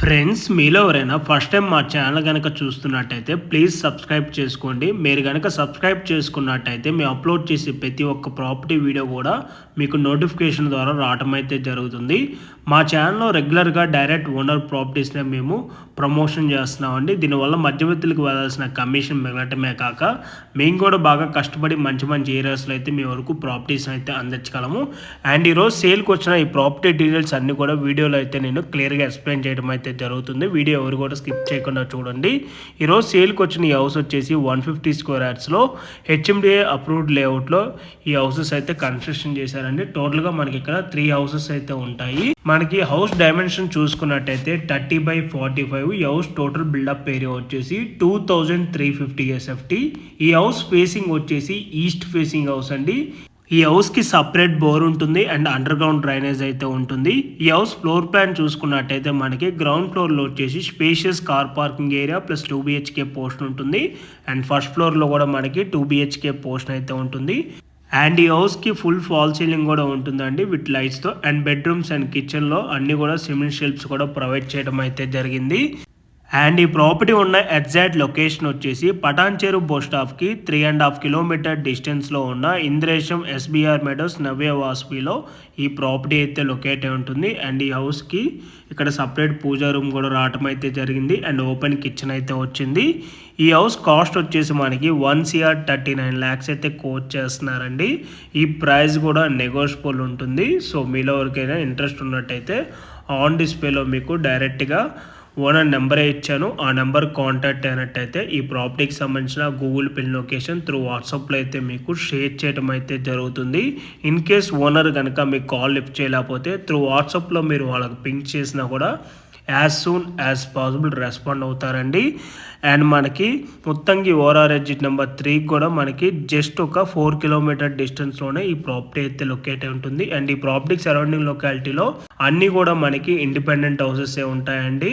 Friends మీలో ఎవరైనా first time మా ఛానల్ కనుక చూస్తున్నట్టయితే ప్లీజ్ సబ్స్క్రైబ్ చేసుకోండి. మీరు కనుక సబ్స్క్రైబ్ చేసుకున్నట్టయితే మేము అప్లోడ్ చేసే ప్రతి ఒక్క ప్రాపర్టీ వీడియో కూడా మీకు నోటిఫికేషన్ ద్వారా రావటం అయితే జరుగుతుంది. మా ఛానల్లో రెగ్యులర్గా డైరెక్ట్ ఓనర్ ప్రాపర్టీస్నే మేము ప్రమోషన్ చేస్తున్నామండి. దీనివల్ల మధ్యవర్తులకు వెళ్ళాల్సిన కమిషన్ మిగలటమే కాక మేము కూడా బాగా కష్టపడి మంచి మంచి ఏరియాస్లో అయితే మీ వరకు ప్రాపర్టీస్ని అయితే అందించగలము. అండ్ ఈరోజు సేల్కి వచ్చిన ఈ ప్రాపర్టీ డీటెయిల్స్ అన్నీ కూడా వీడియోలో అయితే నేను క్లియర్గా ఎక్స్ప్లెయిన్ చేయడం అయితే జరుగుతుంది. వీడియో ఎవరు కూడా స్కిప్ చేయకుండా చూడండి. ఈరోజు సేల్కి వచ్చిన ఈ హౌస్ వచ్చేసి వన్ ఫిఫ్టీ స్క్వేర్ యార్డ్స్లో హెచ్ఎండిఏ అప్రూవ్డ్ లేఅవుట్లో ఈ హౌసెస్ అయితే కన్స్ట్రక్షన్ చేశారండి. టోటల్గా మనకి ఇక్కడ త్రీ హౌసెస్ అయితే ఉంటాయి. మనకి హౌస్ డైమెన్షన్ చూసుకున్నట్టయితే థర్టీ బై ఫార్టీ ఫైవ్. ఈ హౌస్ టోటల్ బిల్డప్ ఏరియా వచ్చేసి two thousand three fifty SFT. ఈ హౌస్ ఫేసింగ్ వచ్చేసి ఈస్ట్ ఫేసింగ్ హౌస్ అండి. ఈ హౌస్కి సపరేట్ బోర్ ఉంటుంది అండ్ అండర్ గ్రౌండ్ డ్రైనేజ్ అయితే ఉంటుంది. ఈ హౌస్ ఫ్లోర్ ప్లాన్ చూసుకున్నట్టయితే మనకి గ్రౌండ్ ఫ్లోర్లో వచ్చేసి spacious car parking area plus two BHK portion ఉంటుంది. అండ్ ఫస్ట్ ఫ్లోర్లో కూడా మనకి టూ బిహెచ్కే పోర్షన్ అయితే ఉంటుంది. అండ్ ఈ హౌస్కి ఫుల్ ఫాల్ సీలింగ్ కూడా ఉంటుందండి విత్ లైట్స్తో అండ్ బెడ్రూమ్స్ అండ్ కిచెన్లో అన్ని కూడా సిమెంట్ షెల్ఫ్స్ కూడా ప్రొవైడ్ చేయడం అయితే జరిగింది. అండ్ ఈ ప్రాపర్టీ ఉన్న ఎగ్జాక్ట్ లొకేషన్ వచ్చేసి పటాన్చేరు బస్ స్టాప్కి త్రీ అండ్ హాఫ్ కిలోమీటర్ డిస్టెన్స్లో ఉన్న ఇంద్రేశం ఎస్బీఆర్ మెడోస్ నవ్య వాస్పీలో ఈ ప్రాపర్టీ అయితే లొకేట్ అయి ఉంటుంది. అండ్ ఈ హౌస్కి ఇక్కడ సపరేట్ పూజా రూమ్ కూడా రావటం అయితే జరిగింది. అండ్ ఓపెన్ కిచెన్ అయితే వచ్చింది. ఈ హౌస్ కాస్ట్ వచ్చేసి మనకి one CR thirty nine lakhs అయితే కోచ్ చేస్తున్నారండి. ఈ ప్రైస్ కూడా నెగోషియబుల్ ఉంటుంది. సో మీలో ఎవరికైనా ఇంట్రెస్ట్ ఉన్నట్టయితే ఆన్ డిస్ప్లేలో మీకు డైరెక్ట్గా ఓనర్ నెంబరే ఇచ్చాను. ఆ నెంబర్ కాంటాక్ట్ అయినట్టయితే ఈ ప్రాపర్టీకి సంబంధించిన గూగుల్ పిన్ లొకేషన్ త్రూ వాట్సాప్లో అయితే మీకు షేర్ చేయడం అయితే జరుగుతుంది. ఇన్ కేస్ ఓనర్ కనుక మీకు కాల్ లిఫ్ట్ చేయలేకపోతే త్రూ వాట్సాప్లో మీరు వాళ్ళకి పింక్ చేసినా కూడా as soon as possible respond అవుతారండి. అండ్ మనకి మొత్తంకి ఓఆర్ఆర్ ఎగ్జిట్ నెంబర్ త్రీకి కూడా మనకి జస్ట్ ఒక ఫోర్ కిలోమీటర్ డిస్టెన్స్లోనే ఈ ప్రాపర్టీ అయితే లొకేట్ అయి ఉంటుంది. అండ్ ఈ ప్రాపర్టీకి సరౌండింగ్ లొకాలిటీలో అన్నీ కూడా మనకి ఇండిపెండెంట్ హౌసెస్ ఉంటాయండి.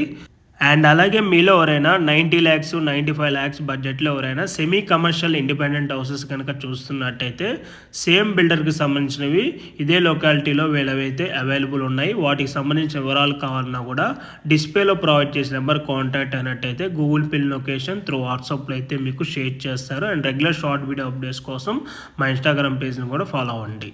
అండ్ అలాగే మీలో ఎవరైనా ninety lakhs ninety five lakhs బడ్జెట్లో ఎవరైనా సెమీ కమర్షియల్ ఇండిపెండెంట్ హౌసెస్ కనుక చూస్తున్నట్టయితే సేమ్ బిల్డర్కి సంబంధించినవి ఇదే లొకాలిటీలో వీళ్ళవైతే అవైలబుల్ ఉన్నాయి. వాటికి సంబంధించిన వివరాలు కావాలన్నా కూడా డిస్ప్లేలో ప్రొవైడ్ చేసిన నెంబర్ కాంటాక్ట్ అయినట్టయితే గూగుల్ పిన్ లొకేషన్ త్రూ వాట్సాప్లో అయితే మీకు షేర్ చేస్తారు. And regular short video updates కోసం మా ఇన్స్టాగ్రామ్ పేజ్ని కూడా ఫాలో అవ్వండి.